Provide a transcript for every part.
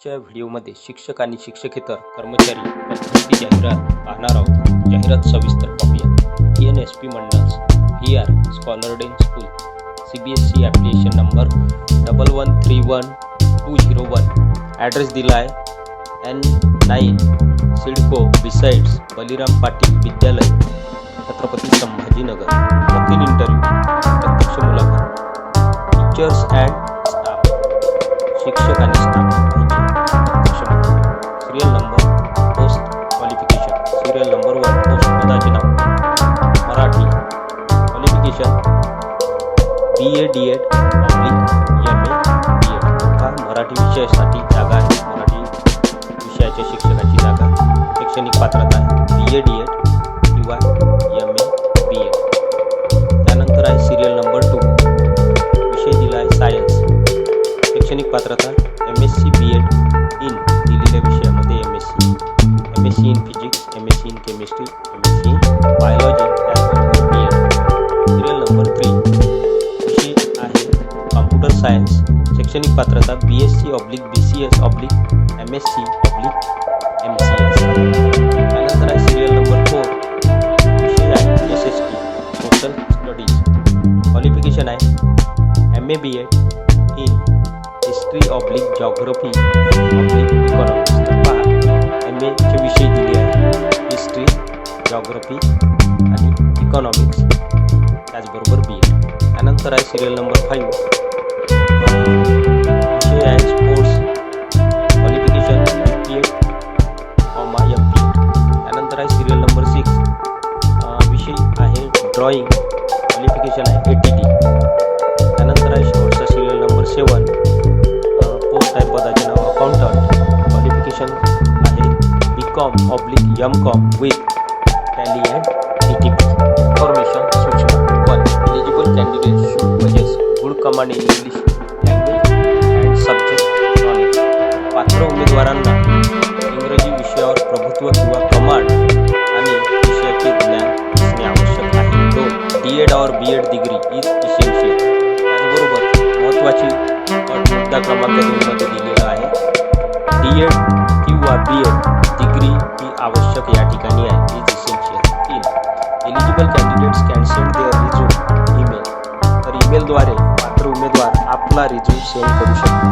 आजच्या व्हिडिओमध्ये शिक्षक आणि शिक्षकेतर कर्मचारी पद्धती जाहिरात पाहणार आहोत. जाहिरात सविस्तर पाहूया. N S P Mandal's V R scholar den school C B S C application number double one three one two zero one address दिला आहे N nine CIDCO besides Baliram Patil Vidyalaya Chhatrapati Sambhajinagar. वकील interview प्रत्यक्ष मुलाखत. Teachers and staff शिक्षक आणि staff पदाचे नाव. Marathi. Qualification B A D Ed public M A B Ed हा मराठी विषयासाठी जागा आहे. मराठी विषयाच्या शिक्षकाची जागा. शैक्षणिक पात्रता बी ए डी एड किंवा एम ए बी एड त्यानंतर आहे सिरियल नंबर टू विषय दिला आहे सायन्स शैक्षणिक पात्रता M C in chemistry M S C in biology B Ed serial number three विषय आहे कॉम्प्युटर सायन्स शैक्षणिक पात्रता B S C oblique B C S oblique M S C oblique M C S त्यानंतर आहे serial number four विषय आहे S S T social studies qualification आहे M A B Ed in history oblique geography oblique economics M H विषय दिले आहे. History geography आणि economics त्याचबरोबर बी एड त्यानंतर आहे सिरियल नंबर फाईव्ह विषय आहे sports qualification B Ed comma M P त्यानंतर आहे सिरियल नंबर सिक्स विषय आहे ड्रॉइंग क्वालिफिकेशन आहे ए टी टी त्यानंतर आहे B com oblique M com with Tally and T T P information सूचना one eligible candidate should possess good command in English language and subject knowledge पात्र उमेदवारांना इंग्रजी विषयावर प्रभुत्व किंवा कमांड आणि विषयाचे ज्ञान असणे आवश्यक आहे. दोन डी एड और B Ed degree is essential त्याचबरोबर महत्त्वाची अट मुद्दा क्रमांक दोनमध्ये तीन eligible candidates can send their resume email तर ईमेलद्वारे पात्र उमेदवार आपला रिझ्यूम सेंड करू शकतो.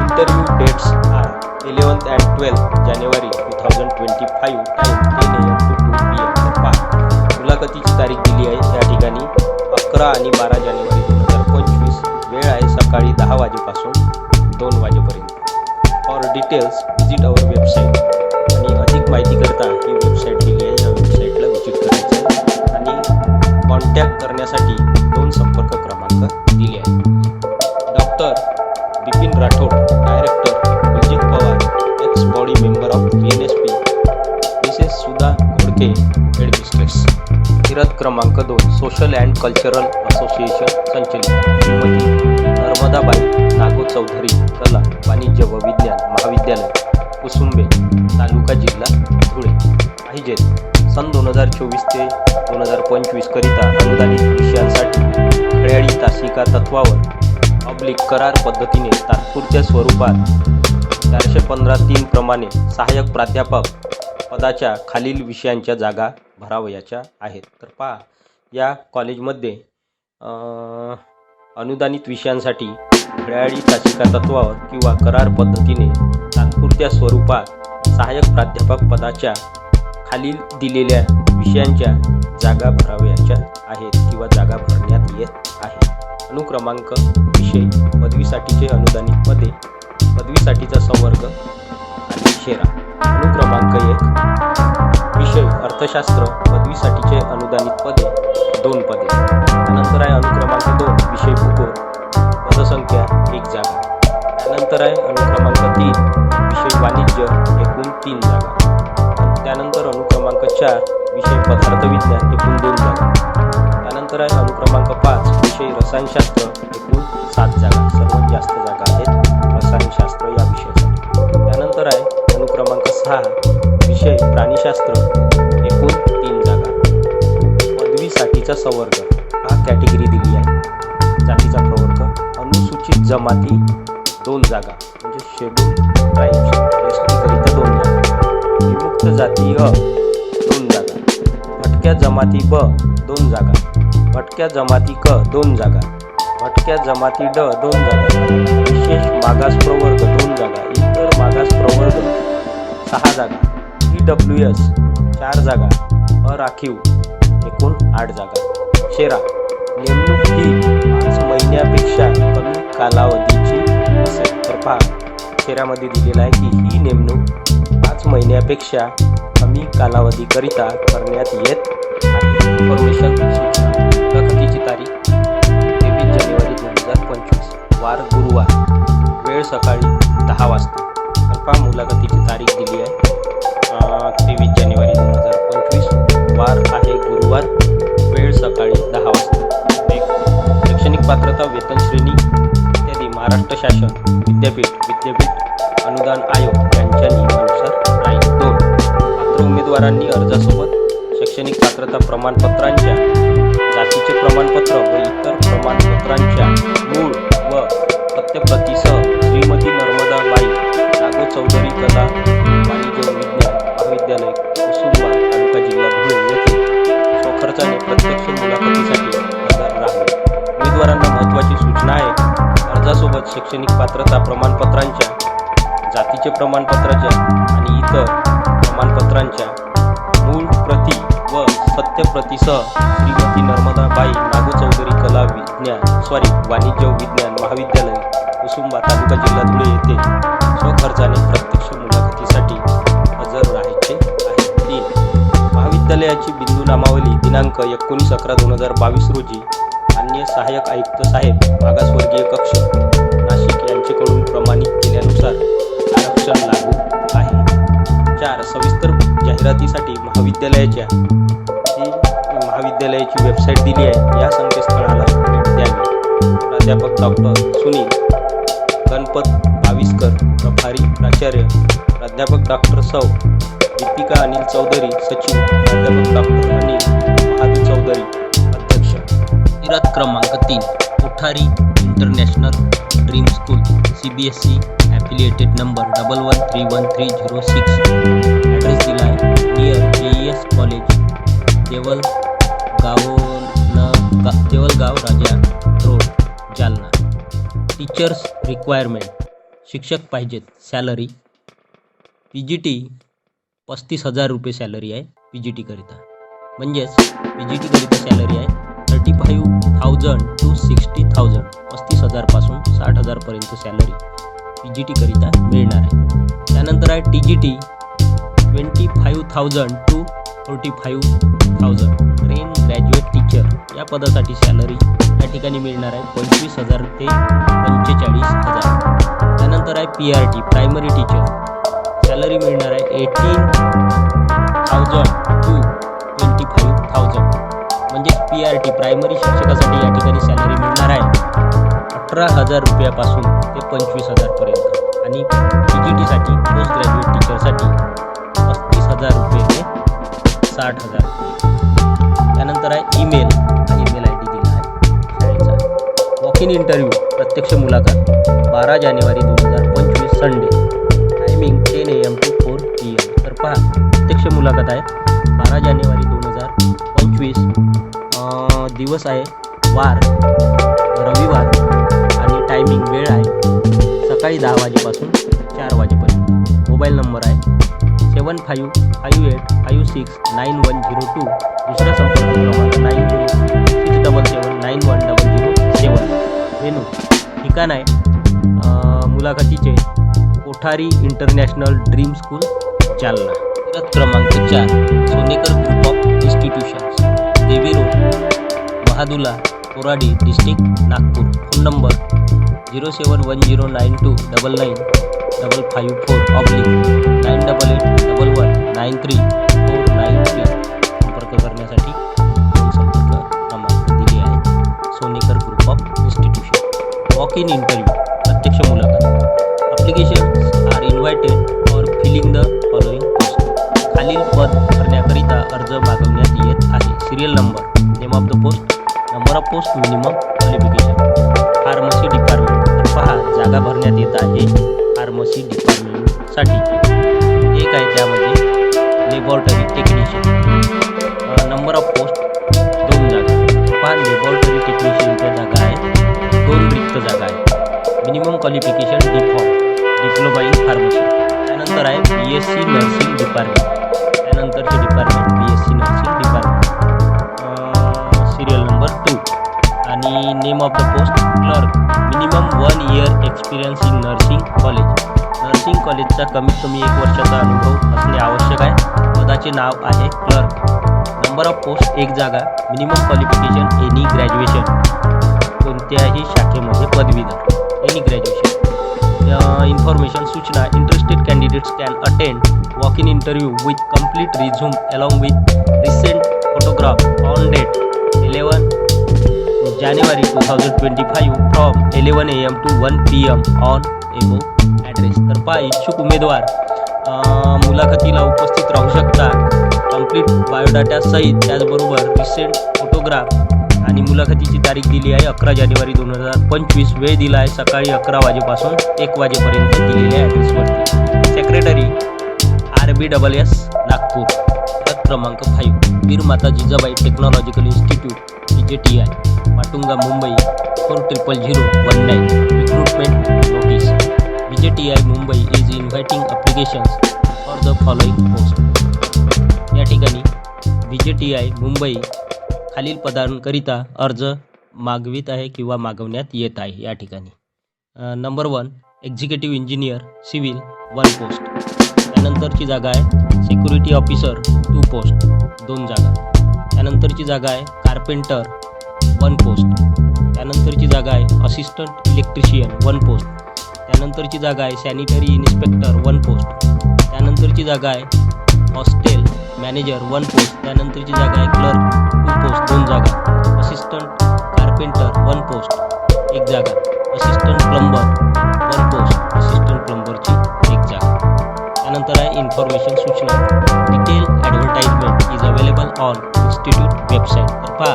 Interview dates are eleventh and twelfth January two thousand twenty five time ten A M to two P M तर मुलाखतीची तारीख दिली आहे. या ठिकाणी अकरा आणि बारा जानेवारी दोन हजार पंचवीस वेळ आहे सकाळी दहा वाजेपासून दोन वाजेपर्यंत. For details visit our website आणि अधिक माहितीकरता ही क्रमांक दोन सोशल अँड कल्चरल असोसिएशन संचलित. श्रीमती नर्मदाबाई नागो चौधरी कला वाणिज्य व विज्ञान महाविद्यालय कुसुंबे तालुका जिल्हा धुळे पाहिजे सन दोन हजार चोवीस ते दोन हजार पंचवीसकरिता अनुदानित विषयांसाठी खेळाडी तासिका तत्वावर पब्लिक करार पद्धतीने तात्पुरत्या स्वरूपात चारशे पंधरा तीन प्रमाणे सहाय्यक प्राध्यापक पदाच्या खालील विषयांच्या जागा भरावयाच्या आहेत. तर पहा या कॉलेजमध्ये अनुदानित विषयांसाठी खेळाडी तासिका तत्वावर किंवा करार पद्धतीने तात्पुरत्या स्वरूपात सहाय्यक प्राध्यापक पदाच्या खालील दिलेल्या विषयांच्या जागा भरावयाच्या आहेत किंवा जागा भरण्यात येत आहे. अनुक्रमांक विषय पदवीसाठीचे अनुदानित पदवीसाठीचा संवर्ग आणि शेरा. क्रमांक एक. विषय अर्थशास्त्र पदवीसाठीचे अनुदानित पदे दोन पदे. त्यानंतर आहे अनुक्रमांक दोन विषय भूगोल. पदसंख्या एक जागा त्यानंतर आहे अनुक्रमांक तीन विषय वाणिज्य एकूण तीन जागा. त्यानंतर अनुक्रमांक चार विषय पदार्थ विज्ञान एकूण दोन जागा. त्यानंतर आहे अनुक्रमांक पाच विषय रसायनशास्त्र एकूण सात जागा. सर्वात जास्त जागा आहेत रसायनशास्त्र हा विषय प्राणीशास्त्र एकूण तीन जागा. पदवीसाठीचा संवर्ग हा कॅटेगरी दिली आहे. जातीचा प्रवर्ग अनुसूचित जमाती दोन जागा. म्हणजे शेड्यूल ट्राईब्स एसटीकरिता दोन जागा. विमुक्त जाती अ दोन जागा. भटक्या जमाती ब दोन जागा. भटक्या जमाती क दोन जागा. भटक्या जमाती ड दोन जागा. विशेष मागास प्रवर्ग दोन जागा. इतर मागास प्रवर्ग सहा जागा. ई डब्ल्यू एस चार जागा. अराखीव एकूण आठ जागा. शेरा नेमणूक ही पाच महिन्यापेक्षा कमी कालावधीची असेल. तर पहा शेरामध्ये दिलेलं आहे की ही नेमणूक पाच महिन्यापेक्षा कमी कालावधीकरिता करण्यात येत आहे. इन्फॉर्मेशन सूचना मुलाखतीची तारीख तेवीस जानेवारी दोन हजार पंचवीस. वार गुरुवार वेळ सकाळी दहा वाजता. पहा मुलाखतीची तारीख दिली आहे. तेवीस जानेवारी दोन हजार पंचवीस. वार आहे गुरुवार वेळ सकाळी दहा वाजता. एक शैक्षणिक पात्रता वेतन श्रेणी इत्यादी महाराष्ट्र शासन विद्यापीठ विद्यापीठ अनुदान आयोग यांच्या नियमानुसार आहे. दोन पात्र उमेदवारांनी अर्जासोबत शैक्षणिक पात्रता प्रमाणपत्रांच्या जातीचे प्रमाणपत्र व इतर प्रमाणपत्रांच्या मूळ कला वाणिज्य विज्ञान महाविद्यालय कुसुंबा तालुका जिल्हा धुळे येथे स्वखर्चाने प्रत्यक्ष मुलाखतीसाठी हजर राहावे उमेदवारांना महत्त्वाची सूचना आहे. अर्जासोबत शैक्षणिक पात्रता प्रमाणपत्रांच्या जातीचे प्रमाणपत्राच्या आणि इतर प्रमाणपत्रांच्या मूळ प्रती व सत्यप्रतीसह श्रीमती नर्मदाबाई विज्ञान सॉरी वाणिज्य विज्ञान महाविद्यालय कुसुंबा तालुका जिल्हा धुळे येथे स्वखर्चाने प्रत्यक्ष मुलाखतीसाठी हजर राहायचे आहे. तीन महाविद्यालयाची बिंदू नामावली दिनांक एकोणीस अकरा दोन हजार बावीस रोजी अन्य सहाय्यक आयुक्त साहेब मागासवर्गीय कक्ष नाशिक यांच्याकडून प्रमाणित केल्यानुसार आरक्षण लागू आहे. चार सविस्तर जाहिरातीसाठी महाविद्यालयाच्या महाविद्यालयाची वेबसाईट दिली आहे. या संकेतस्थळाला प्राध्यापक डॉक्टर सुनील गणपत भाविस्कर प्रभारी प्राचार्य प्राध्यापक डॉक्टर सौ दीपिका अनिल चौधरी सचिव प्राध्यापक डॉक्टर अनिल महादू चौधरी अध्यक्ष. इरात क्रमांक तीन Kothari international dream school C B S C affiliated number double one three one three zero six address दिला आहे near J E S college Deval गाव गा Deulgaon Raja road teachers requirement शिक्षक पाहिजेत सॅलरी पी जी टी पस्तीस हजार रुपये salary आहे पी जी टीकरिता म्हणजेच पी जी टीकरिता सॅलरी आहे thirty five thousand to sixty thousand पस्तीस हजारपासून साठ हजारपर्यंत सॅलरी पी जी टीकरिता मिळणार आहे. त्यानंतर आहे T G T twenty five thousand to forty five thousand train graduate teacher या पदासाठी सॅलरी या ठिकाणी मिळणार आहे पंचवीस हजार ते पंचेचाळीस हजार. त्यानंतर आहे P R T primary teacher salary मिळणार आहे eighteen thousand to twenty five thousand म्हणजेच पी आर टी प्रायमरी शिक्षकासाठी या ठिकाणी सॅलरी मिळणार आहे अठरा हजार रुपयापासून ते पंचवीस हजारपर्यंत आणि पी जी टीसाठी पोस्ट ग्रॅज्युएट टीचरसाठी साठ हजार. त्यानंतर आहे ईमेल. आणि ईमेल आय डी दिला आहे. शाळेचा. वॉक इन इंटरव्ह्यू प्रत्यक्ष मुलाखत. बारा जानेवारी दोन हजार पंचवीस Sunday timing ten A M to four P M तर पहा प्रत्यक्ष मुलाखत आहे. बारा जानेवारी दोन हजार पंचवीस. दिवस आहे. वार. रविवार. आणि टायमिंग वेळ आहे. सकाळी दहा वाजेपासून चार वाजेपर्यंत. मोबाईल नंबर आहे. Seven five five eight five six nine one zero two दुसरा संपर्क क्रमांक nine zero six double seven nine one double zero seven venue ठिकाण आहे मुलाखतीचे Kothari international dream school Jalna. परत क्रमांक चार Sonekar group of institutions. Devi road Bahadula Koradi district Nagpur phone number zero seven one zero nine two double nine double five four oblique nine double eight double one nine three four nine three संपर्क करण्यासाठी संपर्क क्रमांक दिले आहे. Sonekar group of institution walk in interview प्रत्यक्ष मुलाखत. Applications are invited for filling the following post खालील पद भरण्याकरिता अर्ज़ मागवण्यात येत आहे. Serial number name of the post number of post minimum qualification pharmacy department पहा जागा भरण्यात येत आहे फार्मसी डिपार्टमेंटसाठी एक आहे त्यामध्ये laboratory technician number of post दोन जागा. पहा लेबॉरेटरी टेक्निशियनच्या जागा आहे. दोन रिक्त जागा आहे. Minimum qualification D pharm diploma in pharmacy त्यानंतर आहे B S C nursing department त्यानंतरचे department B S C nursing name of the post clerk minimum one year experience in nursing college nursing कॉलेजचा कमीत कमी एक वर्षाचा अनुभव असणे आवश्यक आहे. पदाचे नाव आहे क्लर्क नंबर ऑफ पोस्ट एक जागा. मिनिमम क्वालिफिकेशन एनी ग्रॅज्युएशन कोणत्याही शाखेमध्ये पदवीधर. एनी ग्रॅज्युएशन इन्फॉर्मेशन सूचना interested candidates can attend walk in interview with complete resume along with recent photograph on date eleven January two thousand twenty five from eleven A M to one P M on above address तर पहा इच्छुक उमेदवार मुलाखतीला उपस्थित राहू शकता complete बायोडाटासहित त्याचबरोबर recent photograph आणि मुलाखतीची तारीख दिली आहे अकरा जानेवारी दोन हजार पंचवीस. वेळ दिला आहे सकाळी अकरा वाजेपासून एक वाजेपर्यंत दिलेल्या ॲड्रेसवरती secretary R B double S Nagpur. क्रमांक five Veer Mata Jijabai technological institute T J T I Matunga Mumbai four triple zero one nine recruitment notice B J T I Mumbai is inviting applications for the following post या ठिकाणी बी J T I Mumbai खालील पदांकरिता अर्ज मागवित आहे किंवा मागवण्यात येत आहे. या ठिकाणी. Number one executive engineer civil one post त्यानंतरची जागा आहे सिक्युरिटी ऑफिसर टू पोस्ट दोन जागा. त्यानंतरची जागा आहे कार्पेंटर वन पोस्ट त्यानंतरची जागा आहे असिस्टंट इलेक्ट्रिशियन वन पोस्ट त्यानंतरची जागा आहे सॅनिटरी इन्स्पेक्टर वन पोस्ट त्यानंतरची जागा आहे हॉस्टेल मॅनेजर वन पोस्ट त्यानंतरची जागा आहे क्लर्क टू पोस्ट दोन जागा. असिस्टंट कार्पेंटर वन पोस्ट एक जागा. Assistant plumber one post assistant प्लंबरची एक जागा. त्यानंतर आहे इन्फॉर्मेशन सूचना. Detail ad is on institute वेबसाईटवर पहा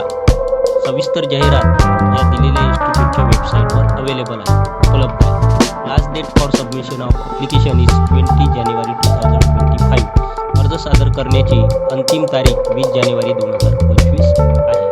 सविस्तर जाहिरात या दिलेल्या इन्स्टिट्यूटच्या वेबसाईटवर अवेलेबल आहे. उपलब्ध आहे. Last date for submission of application is twenty January two thousand twenty five अर्ज सादर करण्याची अंतिम तारीख वीस जानेवारी दोन हजार पंचवीस आहे.